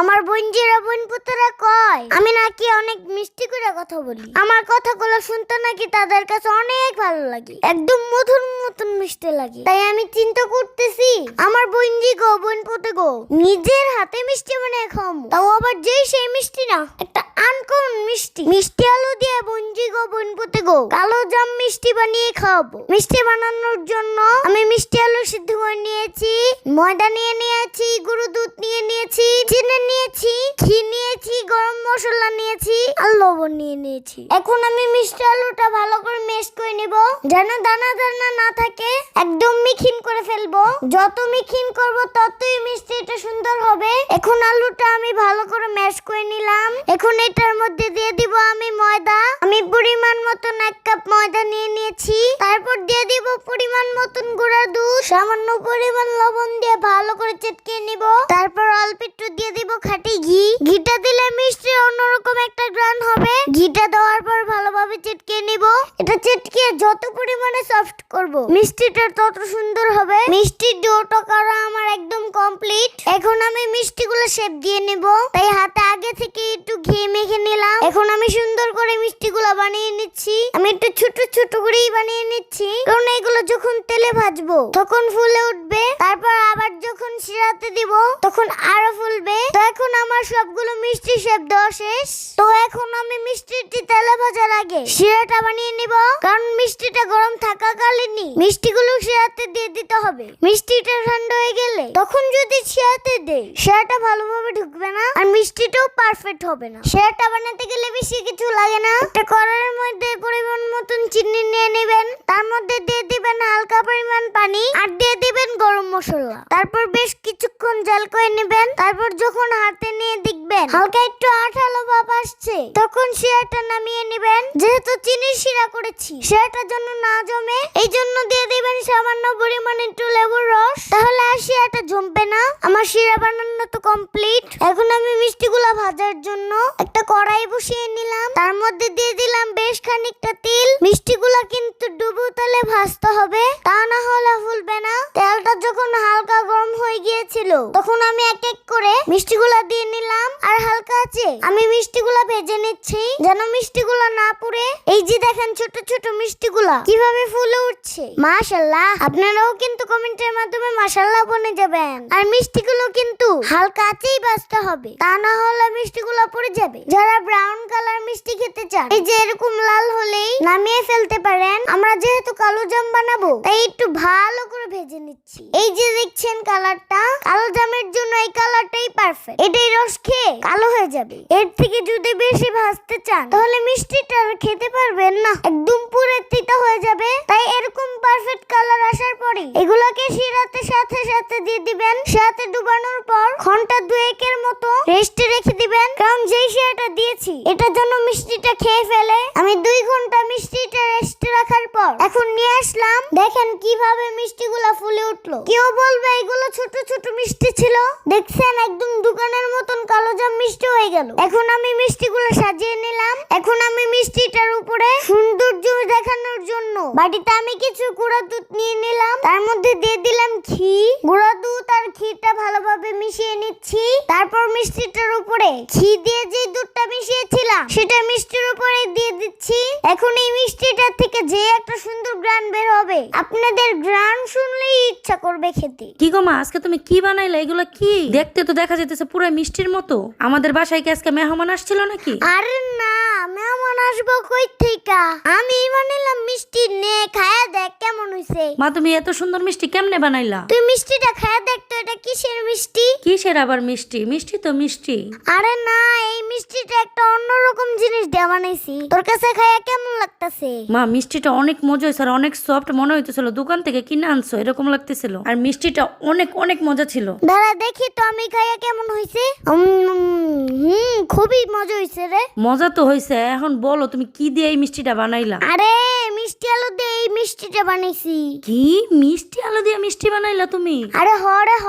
আমার বোন বোনজিরা বোন পুতরা কয়? আমি নাকি অনেক মিষ্টি করে কথা বলি। আমার কথাগুলো শুনতে নাকি তাদের কাছে অনেক ভালো লাগে। একদম মধুর মতন মিষ্টি লাগে। তাই আমি চিন্তা করতেছি, আমার বোনজি গো, বোন পুতে গো, নিজের হাতে মিষ্টি বানিয়ে খাওয়াবো তাও আবার যেই সেই মিষ্টি না, একটা আনকমন মিষ্টি। মিষ্টি আলু দিয়ে বঞ্জি গো, বোন পুতে গো, কালো জাম মিষ্টি বানিয়ে খাওয়াবো। মিষ্টি বানানোর জন্য আমি মিষ্টি আলু সিদ্ধ করে নিয়েছি, ময়দা নিয়ে নিয়েছি, গুঁড়ো দুধ নিয়ে নিয়েছি চিনি নিয়েছি, ঘি নিয়েছি, গরম মশলা নিয়েছি আর লবণ নিয়ে নিয়েছি। এখন আমি মিষ্টি আলুটা ভালো করে মেশ করে নিব। যেন দানা দানা না থাকে, একদম মিখিন করে ফেলব। যত মিখিন করব, ততই মিষ্টিটা সুন্দর হবে। এখন আলুটা আমি ভালো করে ম্যাশ করে নিলাম। এখন এটার মধ্যে দিয়ে দিব আমি ময়দা। আমি পরিমাণ মতন এক কাপ ময়দা নিয়ে নিয়েছি। তারপর দিয়ে দিব পরিমাণ মতন গুঁড়া দুধ। সামান্য পরিমাণ লবণ দিয়ে ভালো করে চেটকে নিব। তারপর অল্প একটু দিয়ে দিব খাঁটি ঘি। ঘিটা দিলে মিষ্টি অন্যরকম একটা গ্রান হবে। ঘিটা দেওয়ার পর ভালোভাবে চেটকে নিব। এটা চেটকে যত পরিমাণে সফট করব। মিষ্টিটা তত সুন্দর হবে। মিষ্টির ডোটা করা আমার একদম কমপ্লিট এখন মিষ্টিগুলো শেপ দিয়ে নেব। তাই হাতে আগে থেকে একটু ঘি মেখে নিলাম। এখন আমি সুন্দর করে মিষ্টিগুলো বানিয়ে নিচ্ছি। আমি একটু ছোট ছোট করেই বানিয়ে নিচ্ছি। কারণ এগুলো যখন তেলে ভাজবো, তখন ফুলে উঠবে। তারপর আবার যখন শিরাতে দিব, তখন আরও ফুলবে। তো এখন আমার সবগুলো মিষ্টি শেপ দেওয়া শেষ। তো এখন আমি মিষ্টিটি তেলে ভাজার আগে শিরাটা বানিয়ে নিব। কারণ মিষ্টিটা গরম থাকাকালীনই মিষ্টিগুলো শিরাতে দিয়ে দিতে হবে। মিষ্টিটা ঠান্ডা হয়ে গেলে তখন যদি শিরাতে দেই শেয়াটা ভালোভাবে ঢুকবে না আর মিষ্টিটাও পারফেক্ট হবে না। শেয়াটা বানাতে গেলে বেশি কিছু লাগে না। একটা কড়াইয়ের মধ্যে পরিমাণ মতন চিনি নিয়ে নেবেন। তার মধ্যে দিয়ে দিবেন হালকা পরিমাণ পানি আর দিয়ে দিবেন গরম মশলা। তারপর বেশ কিছুক্ষণ জাল করে নেবেন। তারপর যখন হাতে নিয়ে দেখবেন হালকা একটু আঠালো ভাব আসছে, তখন শিরাটা নামিয়ে নেবেন। যেহেতু চিনির শিরা করেছি, শিরাটা জন্য না জমে এই জন্য দিয়ে দিবেন সামান্য পরিমাণে একটু লেবুর রস। তাহলে আর শিরাটা জমবে না। আমার শিরা বানানো তো কমপ্লিট এখন আমি মিষ্টিগুলো ভাজার জন্য একটা কড়াই বসিয়ে নিলাম। তার মধ্যে দিয়ে দিলাম বেশ খানিকটা তেল। মিষ্টিগুলো কিন্তু ডুবো তেলে ভাজতে হবে তা না হলে ফুলবে না তেলটা যখন হালকা গরম হয়ে গিয়েছিল তখন আমি এক এক করে মিষ্টিগুলো দিয়ে নিলাম আর হালকা আছে। আমি মিষ্টিগুলো ভেজে নিচ্ছি। যেন মিষ্টিগুলো না পুড়ে। এই যে দেখেন ছোট ছোট মিষ্টিগুলা, কীভাবে ফুলে উঠছে। মাশাল্লাহ আপনারাও কিন্তু কমেন্টের মাধ্যমে মাশাল্লাহ বনে যাবেন। আর মিষ্টিগুলো কিন্তু হালকা আছেই বাঁচতে হবে। তা না হলে মিষ্টিগুলো পড়ে যাবে। যারা ব্রাউন কালার মিষ্টি খেতে চান, এই যে এরকম লাল হলেই নামিয়ে ফেলতে পারেন। আমরা যেহেতু কালো জাম বানাবো, তাই একটু ভালো করে ভেজে নিচ্ছি। এই যে দেখছেন কালারটা কালো জামের জন্য এই কালারটাই পারফেক্ট এটাই রস খেয়ে কালো হয়ে যাবে। এর থেকে যদি বেশি ভাজতে চান, তাহলে মিষ্টিটা আর খেতে পারবেন না। একদম পুরো তিতা হয়ে যাবে। তাই এরকম পারফেক্ট কালার আসার পরে এগুলোকে শিরাতে সাথে সাথে দিয়ে দিবেন। সাথে ডুবানোর পর ঘণ্টা দুয়েকের মতো রেস্টে রেখে দিবেন। কারণ যেই শিরাটা দিয়েছি এটার জন্য মিষ্টিটা খেয়ে ফেলে। আমি দুই ঘণ্টা মিষ্টিটা রেস্টে রাখার পর এখন নিয়ে আসলাম দেখেন কীভাবে মিষ্টিগুলো ফুলে উঠল। কেউ বলবে, এগুলো ছোট ছোট মিষ্টি ছিল। দেখছেন, একদম দোকানের মতন কালো জাম মিষ্টি হয়ে গেল। এখন আমি মিষ্টিগুলো সাজিয়ে নিলাম। এখন আমি মিষ্টিটার উপরে সৌন্দর্য দেখানোর জন্য। বাটিতে আমি কিছু গুঁড়া দুধ নিয়ে নিলাম। তার মধ্যে দিয়ে দিলাম ঘি। গুঁড়া দুধ আর ঘিটা ভালোভাবে মিশিয়ে নিচ্ছি। তারপর মিষ্টিটার উপরে ঘি দিয়ে যে দুধটা মিশিয়েছিলাম সেটা মিষ্টির উপরে দিয়ে দিচ্ছি। এখন এই মিষ্টিটার থেকে যে একটা সুন্দর গ্রান বের হবে। আপনাদের গ্রান শুনলেই ইচ্ছা করবে খেতে। কি গো মা আজকে তুমি কি বানাইলে? এগুলো কি? দেখতে তো দেখা যেতেছে পুরো মিষ্টির মতো। আমাদের বাসায় কি আজকে মেহমান আসছিল নাকি? আরে না মেহমান আসব কই থেকে আমি বানাইলাম মিষ্টি নে খায়া দেখ কেমন হইছে। মা তুমি এত সুন্দর মিষ্টি কেমনে বানাইলা? তুই মিষ্টিটা খায়া দেখ তো এটা কিসের মিষ্টি? কিসের আবার মিষ্টি? মিষ্টি তো মিষ্টি। আরে না এই মিষ্টিটা একটা অন্যরকম জিনিস দিয়ে বানাইছি। তোর কাছে খায়া কেমন লাগতাছে? মা মিষ্টিটা অনেক মজা হয়েছে আর অনেক সফট মনে হইতেছিল। দোকান থেকে কিনে আনছো এরকম লাগতেছিল। আর মিষ্টিটা অনেক অনেক মজা ছিল। দাঁড়া দেখি তো আমি খাইয়া কেমন হইছে। হুম খুবই মজা হইছে রে। মজা তো হয়েছে এখন বলো তুমি কি দিয়ে এই মিষ্টিটা বানাইলা? আরে মিষ্টি আলু দিয়ে এই মিষ্টিটা বানাইছি। কি? মিষ্টি আলু দিয়ে মিষ্টি বানাইলা তুমি? আরে হ রে হ।